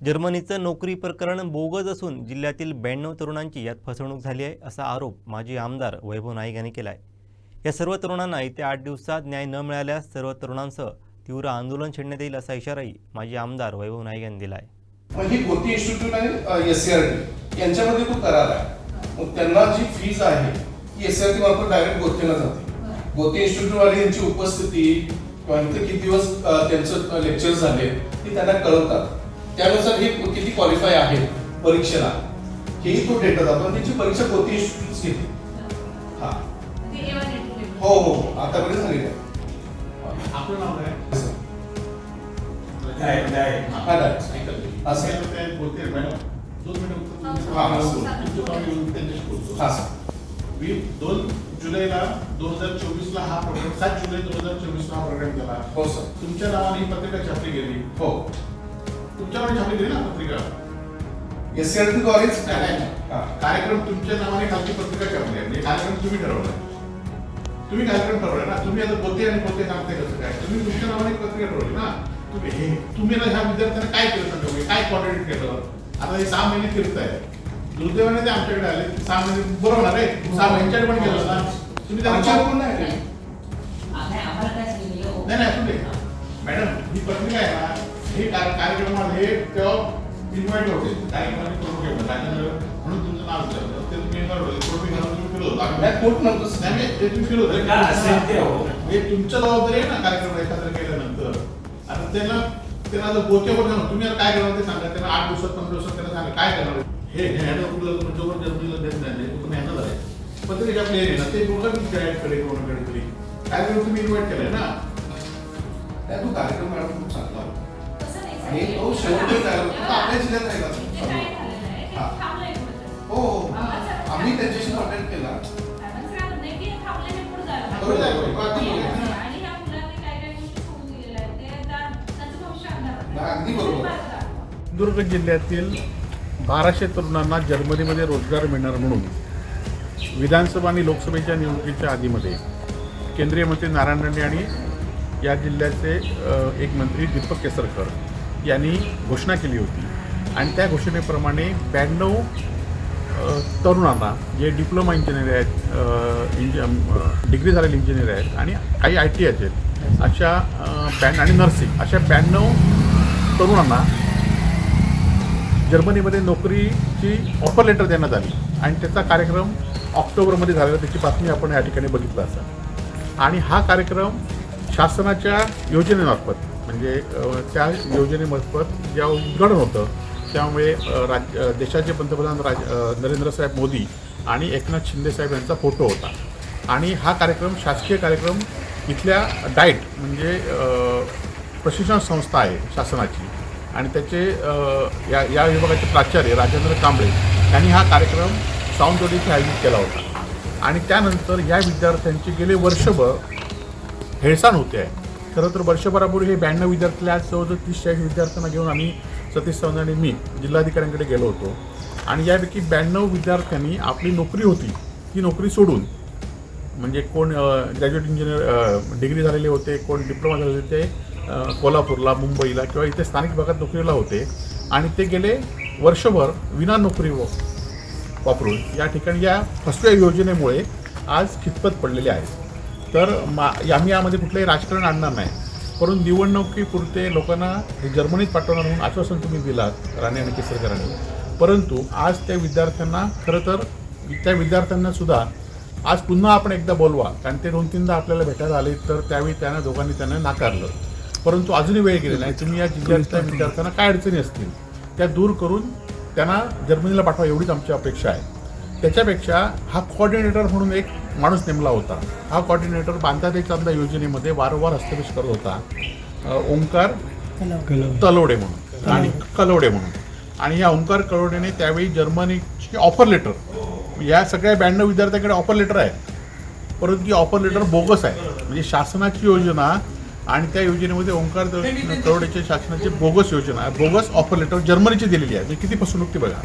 जर्मनीचं नोकरी प्रकरण बोगज असून जिल्ह्यातील ब्याण्णव तरुणांची यात फसवणूक झाली आहे असा आरोप माजी आमदार वैभव नाईक यांनी केला आहे या सर्व तरुणांना येत्या आठ दिवसात न्याय न मिळाल्यास सर्व तरुणांसह तीव्र आंदोलन छेडण्यात येईल असा इशाराही माजी आमदार वैभव नाईक यांनी दिला आहे ही कोणती इन्स्टिट्यूट आहे? एस सी आर टी यांच्यामध्ये तो करार आहे. मग त्यांना जी फीज आहे ती एस सी आर टी मार्फत डायरेक्ट गोतेला जाते. गोती इन्स्टिट्यूट वाले यांची उपस्थिती किंवा इथे किती दिवस त्यांचं लेक्चर झाले ते त्यांना कळवतात. त्यानुसार हे किती क्वालिफाय आहेत परीक्षेला? हेही तो डेटा जातो आणि त्याची परीक्षा गोती इन्स्टिट्यूट घेते हा. हो हो हो. आतापर्यंत झालेली आहे. आपलं नाव काय? हा, direct. असं. असं काय बोलते मॅडम? दोन मिनिटं हा, हा, बोलतो. हा मी दोन जुलैला दोन हजार चोवीस ला हा प्रोग्राम सात जुलै दोन हजार चोवीस ला हा प्रोग्राम केला. हो सर तुमच्या नावाने ही पत्रिका छापली गेली. हो. तुमच्या नावाने छापली गेली ना पत्रिका? S C. हा. कार्यक्रम तुमच्या नावाने खालची पत्रिका छापली आहे. म्हणजे कार्यक्रम तुम्ही ठरवलाय. तुम्ही कार्यक्रम ठरवलाय ना. तुम्ही आता पोते आणि पोते सांगते कसं काय? तुम्ही तुमच्या नावाने पत्रिका ठरवली ना. तुम्ही हे तुम्ही ना ह्या विद्यार्थ्यांना काय केलं सांगा काय कॉर्डिनेट केलं? आता हे सहा महिने फिरताय दुर्दैवाने ते आमच्याकडे आले. सहा महिने बरोबर ना रे. सहा महिन्याकडे पण केलं ना. तुम्ही नाही. नाही नाही असू दे. मॅडम ही पत्रिका आहे ना. हे कार्य- कार्यक्रमाला हे तेव्हा इन्व्हाइट होते. कार्यक्रमाने करून त्याच्यामुळे म्हणून तुमचं नाव विचारलं ते तुम्ही इन्व्हाइट होते. कोर्ट घालून तुम्ही फिरत होता. नाही कोर्ट नव्हतं नाही ते तुम्ही फिरत होते. काय असेल ते हो. हे तुमच्या जबाबदारी आहे ना कार्यक्रम एकत्र केल्यानंतर. आता त्यांना त्यांना जर बोते बोलणार तुम्ही आता काय करणार? ते सांगा त्यांना आठ दिवसात पंधरा दिवसात त्यांना सांगा काय करणार? हे ह्यानं कुठलं तुम्ही जोवर जर्मनीला देत नाही. ते तुम्ही ह्यानं झालंय पत्रिका आपली आहे ना ते दोघं मी कडे कोणाकडे तरी. काय करून तुम्ही इन्व्हाइट केलंय ना? नाही, तो कार्यक्रम मॅडम खूप चांगला होता. आणि तो शेवटचा कार्यक्रम फक्त आपल्या जिल्ह्यात राहिला हो. हो. आम्ही त्यांच्याशी कॉन्टॅक्ट केला. बरोबर आहे, बरोबर. अगदी बरोबर. अगदी बरोबर. सिंधुदुर्ग जिल्ह्यातील बाराशे तरुणांना जर्मनीमध्ये रोजगार मिळणार म्हणून विधानसभा आणि लोकसभेच्या निवडणुकीच्या आधीमध्ये केंद्रीय मंत्री नारायण राणे आणि या जिल्ह्याचे एक मंत्री दीपक केसरकर यांनी घोषणा केली होती. आणि त्या घोषणेप्रमाणे ब्याण्णव तरुणांना जे डिप्लोमा इंजिनियर आहेत इंज डिग्री झालेले इंजिनियर आहेत आणि काही आय टी आहेत अशा अ, बॅन आणि नर्सिंग अशा ब्याण्णव तरुणांना जर्मनीमध्ये नोकरीची ऑफर लेटर देण्यात आली. आणि त्याचा कार्यक्रम ऑक्टोबरमध्ये झालेला त्याची बातमी आपण या ठिकाणी बघितलं असा आणि हा कार्यक्रम शासनाच्या योजनेमार्फत म्हणजे त्या योजनेमार्फत ज्या उद्घाटन होतं त्यामुळे राज देशाचे पंतप्रधान राज नरेंद्र नरेंद्रसाहेब मोदी आणि एकनाथ शिंदेसाहेब यांचा फोटो होता. आणि हा कार्यक्रम शासकीय कार्यक्रम इथल्या डाईट म्हणजे प्रशिक्षण संस्था आहे शासनाची. आणि त्याचे या या विभागाचे प्राचार्य राजेंद्र कांबळे यांनी हा कार्यक्रम सावंतवाडी इथे आयोजित केला होता. आणि त्यानंतर या विद्यार्थ्यांची गेले वर्षभर हेळसाण होते. आहे खरं तर वर्षभरापूर्वी हे ब्याण्णव विद्यार्थी आज जवळजवळ तीस चाळीस विद्यार्थ्यांना घेऊन आम्ही सतीश सावंत आणि मी जिल्हाधिकाऱ्यांकडे गेलो होतो. आणि यापैकी ब्याण्णव विद्यार्थ्यांनी आपली नोकरी होती ती नोकरी सोडून म्हणजे कोण ग्रॅज्युएट इंजिनियर डिग्री झालेले होते कोण डिप्लोमा झालेले होते कोल्हापूरला मुंबईला किंवा इथे स्थानिक भागात नोकरीला होते. आणि ते गेले वर्षभर विना नोकरी व- वापरून या ठिकाणी या फसव्या योजनेमुळे आज खितपत पडलेले आहेत. तर मा आम्ही यामध्ये कुठलंही राजकारण आणणार नाही. परंतु निवडणुकीपुरते लोकांना हे जर्मनीत पाठवणार म्हणून आश्वासन तुम्ही दिलात राणे आणि केसरकरांनी. परंतु आज त्या विद्यार्थ्यांना खरं तर त्या विद्यार्थ्यांना सुद्धा आज पुन्हा आपण एकदा बोलवा कारण ते दोन तीनदा आपल्याला भेटायला आले तर त्यावेळी त्यांना दोघांनी त्यांना नाकारलं. परंतु अजूनही वेळ गेली नाही तुम्ही या जिल्ह्यातल्या विद्यार्थ्यांना काय अडचणी असतील त्या दूर करून त्यांना जर्मनीला पाठवा एवढीच आमची अपेक्षा आहे. त्याच्यापेक्षा हा कोऑर्डिनेटर म्हणून एक माणूस नेमला होता. हा कोऑर्डिनेटर बांधा ते चांदा योजनेमध्ये वारंवार हस्तक्षेप करत होता. ओंकार तलवडे म्हणून आणि कलवडे म्हणून. आणि या ओंकार कलवडेने त्यावेळी जर्मनीची ऑफर लेटर या सगळ्या ब्याण्णव विद्यार्थ्यांकडे ऑफर लेटर आहे परंतु ती ऑफर लेटर बोगस आहे. म्हणजे शासनाची योजना आणि त्या योजनेमध्ये ओंकार करोडेच्या शासनाची बोगस योजना बोगस ऑफर लेटर जर्मनीची दिलेली आहे. म्हणजे किती फसवणूक ती बघा.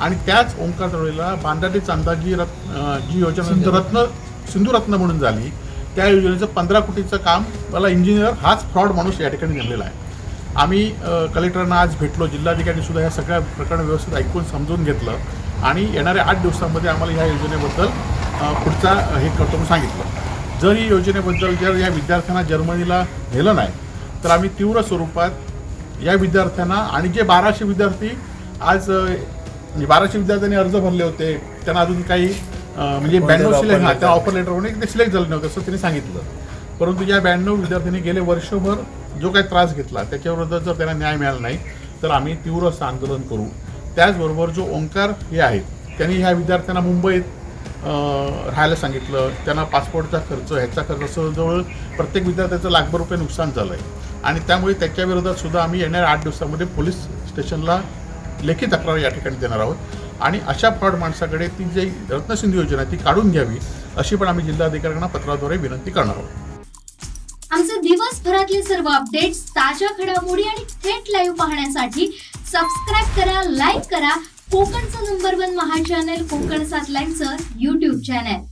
आणि त्याच ओंकार तरोडेला बांधाटे चांदाजी रत्न अं, जी योजना रत्न सिंधू रत्न म्हणून झाली त्या योजनेचं पंधरा कोटीचं काम मला इंजिनियर हाच फ्रॉड माणूस या ठिकाणी नेमलेला आहे. आम्ही कलेक्टरांना आज भेटलो जिल्हाधिकारी सुद्धा या सगळ्या प्रकरण व्यवस्थित ऐकून समजून घेतलं आणि येणाऱ्या आठ दिवसामध्ये आम्हाला ह्या योजनेबद्दल पुढचा हे करतो म्हणून सांगितलं. जर ही योजनेबद्दल जर या विद्यार्थ्यांना जर्मनीला नेलं नाही तर आम्ही तीव्र स्वरूपात या विद्यार्थ्यांना आणि जे बाराशे विद्यार्थी आज म्हणजे बाराशे विद्यार्थ्यांनी अर्ज भरले होते. त्यांना अजून काही म्हणजे ब्याण्णव सिलेक्ट हा त्या ऑफर लेटरमध्ये ते सिलेक्ट झाले नव्हते असं त्यांनी सांगितलं. परंतु या ब्याण्णव विद्यार्थ्यांनी गेले वर्षभर जो काही त्रास घेतला त्याच्याविरुद्ध जर त्यांना न्याय मिळाला नाही तर आम्ही तीव्र असं आंदोलन करू. त्याचबरोबर जो ओंकार हे आहेत त्यांनी ह्या विद्यार्थ्यांना मुंबईत राहायला सांगितलं. त्यांना पासपोर्टचा खर्च ह्याचा खर्च असं जवळ प्रत्येक विद्यार्थ्याचं लाखभर रुपये नुकसान झालं आहे आणि त्यामुळे त्याच्या विरोधात सुद्धा आम्ही येणाऱ्या आठ दिवसामध्ये पोलीस स्टेशनला लेखी तक्रार या ठिकाणी देणार आहोत. आणि अशा फ्रॉड माणसाकडे ती जी रत्नसिंधू योजना आहे ती काढून घ्यावी अशी पण आम्ही जिल्हाधिकाऱ्यांना पत्राद्वारे विनंती करणार आहोत. आमचे दिवसभरातले सर्व अपडेट्स ताज्या घडामोडी आणि थेट लाईव्ह पाहण्यासाठी सबस्क्राईब करा लाईक करा. कोकणचं नंबर वन महा चॅनल कोकण सात लाईनचं युट्यूब चॅनल